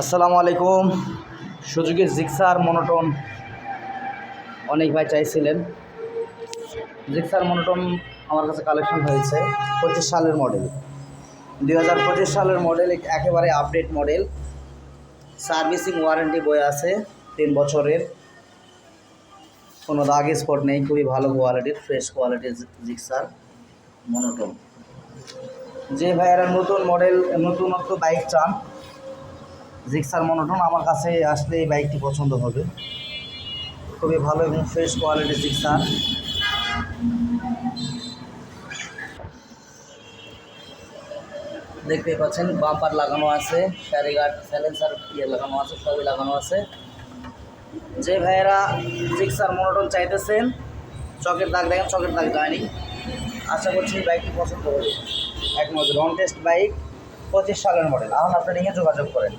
আসসালামু আলাইকুম। সুযোগের জিক্সার মনোটন অনেক ভাই চাইছিলেন। জিক্সার মনোটন আমার কাছে কালেকশন হয়েছে পঁচিশ সালের মডেল। দুই হাজার পঁচিশ সালের মডেল একেবারে আপডেট মডেল। সার্ভিসিং ওয়ারেন্টি বই আছে, তিন বছরের। কোনো দাগ স্পট নেই, খুবই ভালো কোয়ালিটির ফ্রেশ কোয়ালিটির জিক্সার মনোটন। যে ভাইয়েরা নতুন মডেল নতুনত্ব বাইক চান জিক্সার মনোটন আমার কাছে আসলে এই বাইকটি পছন্দ হবে। খুবই ভালো এবং ফ্রেশ কোয়ালিটির জিক্সার। দেখতে পাচ্ছেন বাম্পার লাগানো আছে ক্যারিগার্ড স্যালেন্সার ইয়ে লাগানো আছে, সবই লাগানো আছে। যে ভাইয়েরা জিক্সার মনোটন চাইতেছেন, চকের দাগ দেখেন, চকের দাগ যায়নি। আশা করছি বাইকটি পছন্দ হবে। এক নজর লং টেস্ট বাইক পঁচিশ সালের মডেল এখন আপনার নিয়ে যোগাযোগ করেন।